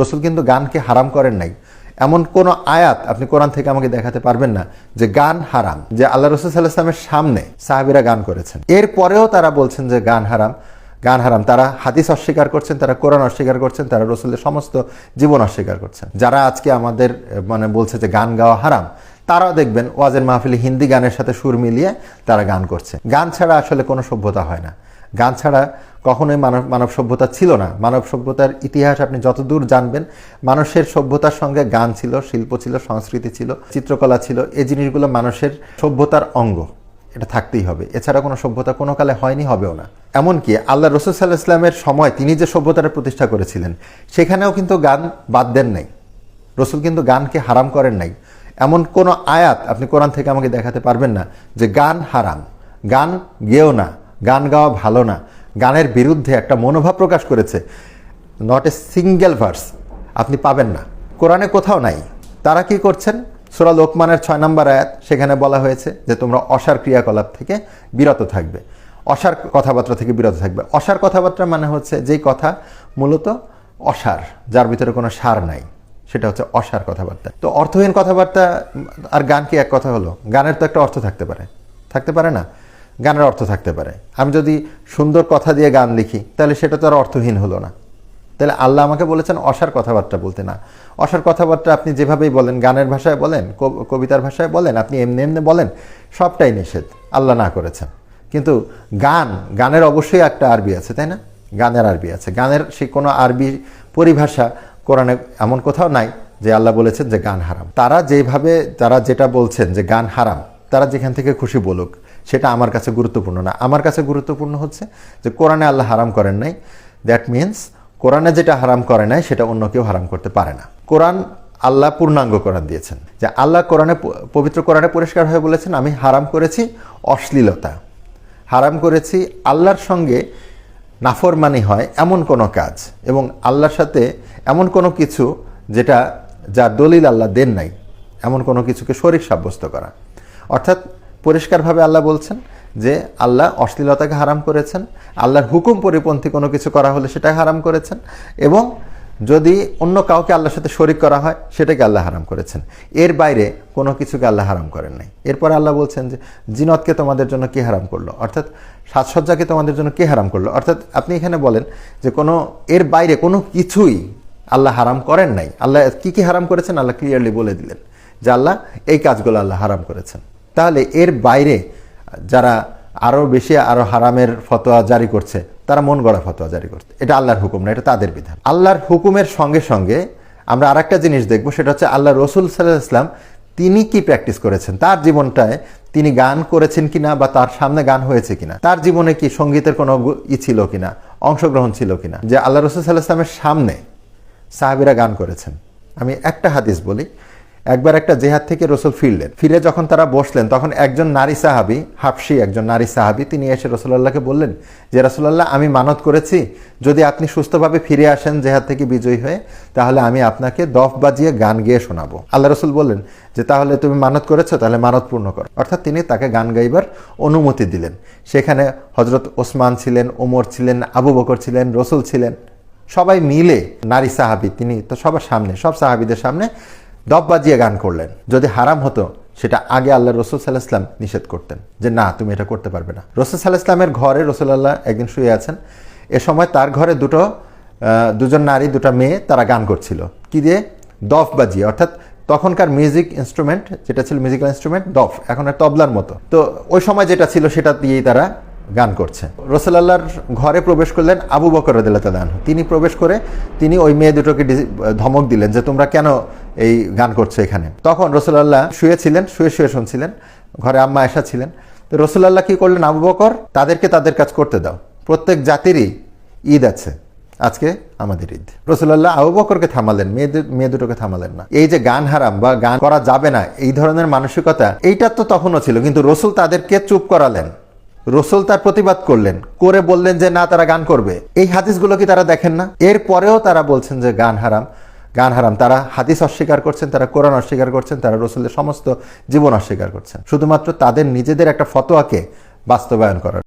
রসুল কিন্তু গানকে হারাম করেন নাই। এমন কোন আয়াত আপনি কোরআন থেকে আমাকে দেখাতে পারবেন না যে গান হারাম, যে আল্লাহ রসুল সাল্লাহ ইসলামের সামনে সাহাবিরা গান করেছেন। এরপরেও তারা বলছেন যে গান হারাম গান হারাম। তারা হাদিস অস্বীকার করছেন, তারা কোরআন অস্বীকার করছেন, তারা রসুলের সমস্ত জীবন অস্বীকার করছেন। যারা আজকে আমাদের মানে বলছে যে গান গাওয়া হারাম, তারাও দেখবেন ওয়াজের মাহফিলে হিন্দি গানের সাথে সুর মিলিয়ে তারা গান করছে। গান ছাড়া আসলে কোনো সভ্যতা হয় না। গান ছাড়া কখনোই মানব মানব সভ্যতা ছিল না। মানব সভ্যতার ইতিহাস আপনি যতদূর জানবেন, মানুষের সভ্যতার সঙ্গে গান ছিল, শিল্প ছিল, সংস্কৃতি ছিল, চিত্রকলা ছিল, এই জিনিসগুলো মানুষের সভ্যতার অঙ্গ। এটা থাকতেই হবে। এছাড়া কোনো সভ্যতা কোনো কালে হয়নি, হবেও না। এমনকি আল্লাহ রসুল সাল্লাহ ইসলামের সময় তিনি যে সভ্যতাটা প্রতিষ্ঠা করেছিলেন, সেখানেও কিন্তু গান বাদ দেন নাই। রসুল কিন্তু গানকে হারাম করেন নাই। এমন কোনো আয়াত আপনি কোরআন থেকে আমাকে দেখাতে পারবেন না যে গান হারাম। গান গেও না। গান গাওয়া ভালো না। গানের বিরুদ্ধে একটা মনোভাব প্রকাশ করেছে। নট এ সিঙ্গেল ভার্স আপনি পাবেন না। কোরআনে কোথাও নাই। তারা কি করছেন? সুরা লোকমানের ছয় নম্বর আয়াত, সেখানে বলা হয়েছে যে তোমরা অসার ক্রিয়াকলাপ থেকে বিরত থাকবে। অসার কথাবার্তা থেকে বিরত থাকবে। অসার কথাবার্তা মানে হচ্ছে যেই কথা মূলত অসার, যার ভিতরে কোনো সার নাই। সেটা হচ্ছে অসার কথাবার্তা। তো অর্থহীন কথাবার্তা, আর গান কি এক কথা হলো? গানের তো একটা অর্থ থাকতে পারে। থাকতে পারে না? গানের অর্থ থাকতে পারে। আমি যদি সুন্দর কথা দিয়ে গান লিখি, তাহলে সেটা তো আর অর্থহীন হলো না। তাহলে আল্লাহ আমাকে বলেছেন অসার কথাবার্তা বলতে না। অসার কথাবার্তা আপনি যেভাবেই বলেন, গানের ভাষায় বলেন, কব- কবিতার ভাষায় বলেন, আপনি এমনি এমনি বলেন, সবটাই নিষেধ। আল্লাহ না করেছেন। কিন্তু গান, গানের অবশ্যই একটা আরবি আছে, তাই না? গানের আরবি আছে। গানের সে কোনো আরবি পরিভাষা কোরআনে এমন কোথাও নাই যে আল্লাহ বলেছেন যে গান হারাম। তারা যেভাবে, তারা যেটা বলছেন যে গান হারাম, তারা যেখান থেকে খুশি বলুক সেটা আমার কাছে গুরুত্বপূর্ণ না। আমার কাছে গুরুত্বপূর্ণ হচ্ছে যে কোরআনে আল্লাহ হারাম করেন নাই। দ্যাট মিন্স কোরআনে যেটা হারাম করে নাই, সেটা অন্য কেউ হারাম করতে পারে না। কোরআন আল্লাহ পূর্ণাঙ্গ কোরআন দিয়েছেন। যে আল্লাহ কোরআনে পবিত্র কোরআনে পরিষ্কার হয়ে বলেছেন, আমি হারাম করেছি অশ্লীলতা। হারাম করেছি আল্লাহর সঙ্গে নাফরমানি হয় এমন কোনো কাজ এবং আল্লাহর সাথে এমন কোনো কিছু যেটা, যার দলিল আল্লাহ দেন নাই, এমন কোনো কিছুকে শরিক সাব্যস্ত করা। অর্থাৎ পরিষ্কারভাবে আল্লাহ বলছেন যে আল্লাহ অশ্লীলতাকে হারাম করেছেন, আল্লাহর হুকুম পরিপন্থী কোনো কিছু করা হলে সেটা হারাম করেছেন এবং যদি অন্য কাউকে আল্লাহর সাথে শরিক করা হয়, সেটাকে আল্লাহ হারাম করেছেন। এর বাইরে কোনো কিছুকে আল্লাহ হারাম করেন নাই। এরপর আল্লাহ বলছেন যে, জিনতকে তোমাদের জন্য কে হারাম করল? অর্থাৎ সাজসজ্জাকে তোমাদের জন্য কে হারাম করল? অর্থাৎ আপনি এখানে বলেন যে কোনো, এর বাইরে কোনো কিছুই আল্লাহ হারাম করেন নাই। আল্লাহ কি কি হারাম করেছেন? আল্লাহ ক্লিয়ারলি বলে দিলেন যে আল্লাহ এই কাজগুলো আল্লাহ হারাম করেছেন। তাহলে এর বাইরে যারা আরও বেশি আরও হারামের ফতোয়া জারি করছে, তারা মন গড়া ফতোয়া জারি করছে। এটা আল্লাহর হুকুম না, এটা তাদের বিধান। আল্লাহর হুকুমের সঙ্গে সঙ্গে আমরা আরেকটা জিনিস দেখব, সেটা হচ্ছে আল্লাহ রসুল সাল্লাহ ইসলাম তিনি কি প্র্যাকটিস করেছেন? তার জীবনটায় তিনি গান করেছেন কিনা বা তার সামনে গান হয়েছে কিনা? তার জীবনে কি সঙ্গীতের কোনো ই ছিল কিনা? অংশগ্রহণ ছিল কিনা? যে আল্লাহ রসুল সাল্লাহ ইসলামের সামনে সাহাবিরা গান করেছেন। আমি একটা হাদিস বলি একবার একটা জেহাদ থেকে রসুল ফিরলেন। ফিরে যখন তারা বসলেন, তখন একজন নারী সাহাবি, হাফসি একজন নারী সাহাবি, তিনি এসে রসুল্লাহকে বললেন যে রসুল্লাহ আমি মানত করেছি। যদি আপনি সুস্থভাবে ফিরে আসেন জেহাদ থেকে বিজয়ী হয়ে, তাহলে আমি আপনাকে দফ বাজিয়ে গান গেয়ে শোনাবো। আল্লাহ রসুল বললেন যে, তাহলে তুমি মানত করেছ, তাহলে মানত পূর্ণ করো। অর্থাৎ তিনি তাকে গান গাইবার অনুমতি দিলেন। সেখানে হজরত ওসমান ছিলেন, ওমর ছিলেন, আবু বকর ছিলেন, রসুল ছিলেন। সবাই মিলে নারী সাহাবি, তিনি তো সবার সামনে, সব সাহাবিদের সামনে দব বাজিয়ে গান করলেন। যদি হারাম হতো, সেটা আগে আল্লাহ রসুল সাল্লাহ ইসলাম নিষেধ করতেন যে, না, তুমি এটা করতে পারবে না। রসুল সাল্লাহ ইসলামের ঘরে রসুল্লাহ একদিন শুয়ে আছেন। এ সময় তার ঘরে দুটো দুজন নারী, দুটো মেয়ে, তারা গান করছিল। কি দিয়ে? দফ বাজিয়ে। অর্থাৎ তখনকার মিউজিক ইনস্ট্রুমেন্ট যেটা ছিল মিউজিক্যাল ইনস্ট্রুমেন্ট দফ। এখন আর তবলার মতো। তো ওই সময় যেটা ছিল, সেটা দিয়েই তারা গান করছে। রসুলাল্লাহর ঘরে প্রবেশ করলেন আবু বকর রদিল্লাহ তিনি প্রবেশ করে তিনি ওই মেয়ে দুটোকে ধমক দিলেন যে, তোমরা কেন এই গান করছে এখানে। তখন রসুলাল্লাহ শুয়েছিলেন, শুয়ে শুয়ে শুনছিলেন। ঘরে আম্মা এসা ছিলেন। তো রসুলাল্লাহ কি করলেন? আবু বকর, তাদেরকে তাদের কাজ করতে দাও। প্রত্যেক জাতিরই ঈদ আছে। আজকে আমাদের ঈদ। রসুল্লাহ আবু বকরকে থামালেন মেয়েদের মেয়ে দুটোকে থামালেন না। এই যে গান হারাম বা গান করা যাবে না, এই ধরনের মানসিকতা, এইটা তো তখনও ছিল। কিন্তু রসুল তাদেরকে চুপ করালেন। রসুল তার প্রতিবাদ করলেন। করে বললেন যে, না, তারা গান করবে। এই হাদিসগুলো কি তারা দেখেন না? এর পরেও তারা বলছেন যে, গান হারাম। গান হারাম। তারা হাদিস অস্বীকার করছেন, তারা কোরআন অস্বীকার করছেন, তারা রসুলের সমস্ত জীবন অস্বীকার করছেন। শুধুমাত্র তাদের নিজেদের একটা ফতোয়াকে বাস্তবায়ন করার।